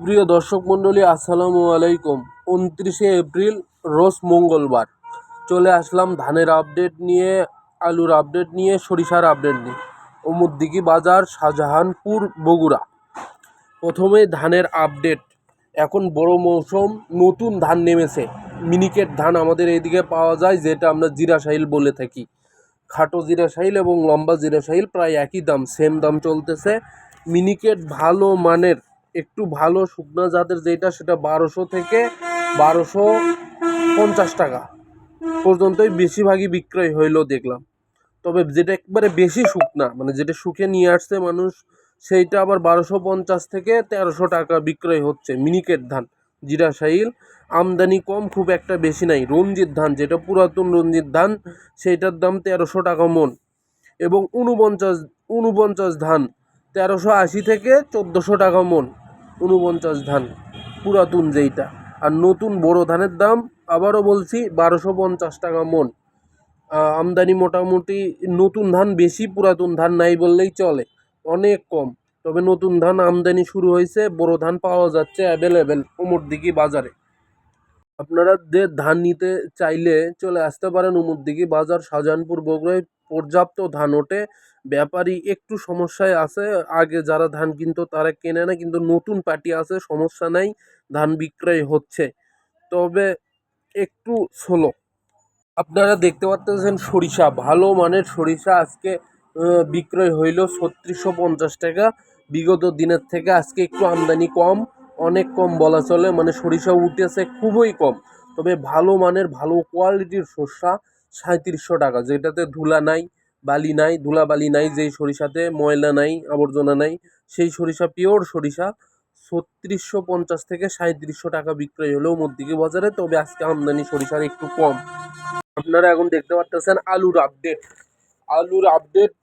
প্রিয় দর্শক মণ্ডলী, আসসালামু আলাইকুম। উনত্রিশে এপ্রিল, রোজ মঙ্গলবার। চলে আসলাম ধানের আপডেট নিয়ে, আলুর আপডেট নিয়ে, সরিষার আপডেট নিয়ে। অমুদ্দিকি বাজার, শাহজাহানপুর, বগুড়া। প্রথমে ধানের আপডেট। এখন বড় মৌসুম, নতুন ধান নেমেছে। মিনিকেট ধান আমাদের এইদিকে পাওয়া যায়, যেটা আমরা জিরা সাহিল বলে থাকি। খাটো জিরা সাহিল এবং লম্বা জিরা সাহিল প্রায় একই দাম, সেম দাম চলতেছে। মিনিকেট ভালো মানের একটু ভালো শুকনা জাতের যেটা, সেটা বারোশো থেকে বারোশো পঞ্চাশ টাকা পর্যন্তই বেশিরভাগই বিক্রয় হইল দেখলাম। তবে যেটা একবারে বেশি শুকনা মানে যেটা শুকে নিয়ে আসছে মানুষ, সেইটা আবার বারোশো পঞ্চাশ থেকে তেরোশো টাকা বিক্রয় হচ্ছে মিনিকেট ধান, জিরা সাইল আমদানি কম, খুব একটা বেশি নাই। রঞ্জিত ধান, যেটা পুরাতন রঞ্জিত ধান, সেইটার দাম তেরোশো টাকা মন। এবং উনপঞ্চাশ উনপঞ্চাশ ধান তেরোশো আশি থেকে চোদ্দোশো টাকা মন। উনপঞ্চাশ ধান, পুরাতন যেইটা। আর নতুন বড় ধানের দাম আবারও বলছি বারোশো পঞ্চাশ টাকা মন। আমদানি মোটামুটি নতুন ধান বেশি, পুরাতন ধান নাই বললেই চলে। অনেক কম। তবে নতুন ধান আমদানি শুরু হয়েছে, বড় ধান পাওয়া যাচ্ছে অ্যাভেলেবেল দিঘি বাজারে। আপনারা যে ধান নিতে চাইলে চলে আসতে পারেন দিঘি বাজার, শাহজাহানপুর বগুড়ায়। পর্যাপ্ত ধান ওঠে। ব্যাপারী একটু সমস্যায় আছে। আগে যারা ধান কিনতো তারা কেনে না, কিন্তু নতুন পার্টি আছে, সমস্যা নাই, ধান বিক্রয় হচ্ছে। তবে একটু স্লো আপনারা দেখতে পাচ্ছেন সরিষা, ভালো মানের সরিষা আজকে বিক্রয় হইল ছত্রিশশো পঞ্চাশ টাকা। বিগত দিনের থেকে আজকে একটু আমদানি কম, অনেক কম বলা চলে মানে সরিষা উঠেছে খুবই কম। তবে ভালো মানের, ভালো কোয়ালিটির সরষা সাঁত্রিশশো টাকা, যেটাতে ধুলা নাই বালি নাই, ধুলা বালি নাই, যেই সরিষাতে ময়লা নাই, আবর্জনা নাই, সেই সরিষা পিওর সরিষা ছত্রিশশো পঞ্চাশ থেকে সাঁত্রিশশো টাকা বিক্রয় হলেও মধ্যিকে বাজারে, তবে আজকে আমদানি সরিষার একটু কম। আপনারা এখন দেখতে পাচ্ছেন আলুর আপডেট আলুর আপডেট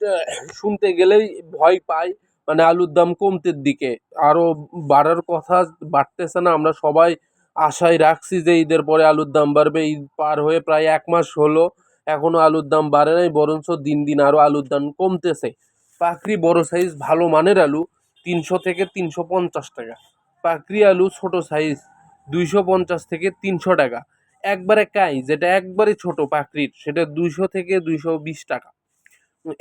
শুনতে গেলেই ভয় পাই মানে আলুর দাম কমতের দিকে। আরও বাড়ার কথা বাড়তেছে না, আমরা সবাই আশায় রাখছি যে ঈদের পরে আলুর দাম বাড়বে। ঈদ পার হয়ে প্রায় এক মাস হলো এখনও আলুর দাম বাড়ে নাই, বরঞ্চ দিন দিন আরও আলুর দাম কমতেছে। পাকড়ি বড় সাইজ ভালো মানের আলু তিনশো থেকে তিনশো পঞ্চাশ টাকা। পাকড়ি আলু ছোট সাইজ দুইশো পঞ্চাশ থেকে তিনশো টাকা। একবারে কাই, যেটা একবারে ছোট পাকড়ির, সেটা দুইশো থেকে দুইশো বিশ টাকা।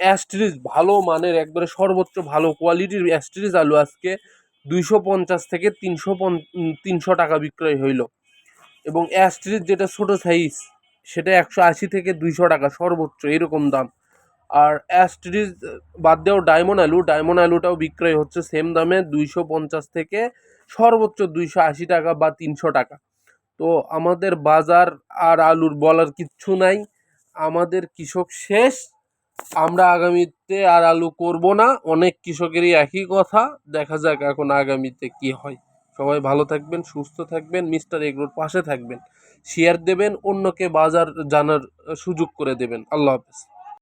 অ্যাস্ট্রিজ ভালো মানের, একবারে সর্বোচ্চ ভালো কোয়ালিটির অ্যাস্ট্রিজ আলু আজকে দুইশো পঞ্চাশ থেকে তিনশো তিনশো টাকা বিক্রয় হইল। এবং অ্যাস্ট্রিজ যেটা ছোট সাইজ সেটা একশো আশি থেকে দুইশো টাকা সর্বোচ্চ, এরকম দাম। আর অ্যাস্ট্রিজ বাদ দেওয়া ডায়মন্ড আলু ডায়মন্ড আলুটাও বিক্রয় হচ্ছে সেম দামে দুইশো পঞ্চাশ থেকে সর্বোচ্চ দুইশো আশি টাকা বা তিনশো টাকা। তো আমাদের বাজার আর আলুর বলার কিচ্ছু নাই। আমাদের কৃষক শেষ। আমরা আগামীতে আর আলু করব না। অনেক কৃষকেরই একই কথা। দেখা যাক এখন আগামীতে কি হয়। সবাই ভালো থাকবেন, সুস্থ থাকবেন, মিস্টার এগরোর পাশে থাকবেন। শেয়ার দেবেন, অন্যকে বাজার জানার সুযোগ করে দেবেন। আল্লাহ হাফেজ।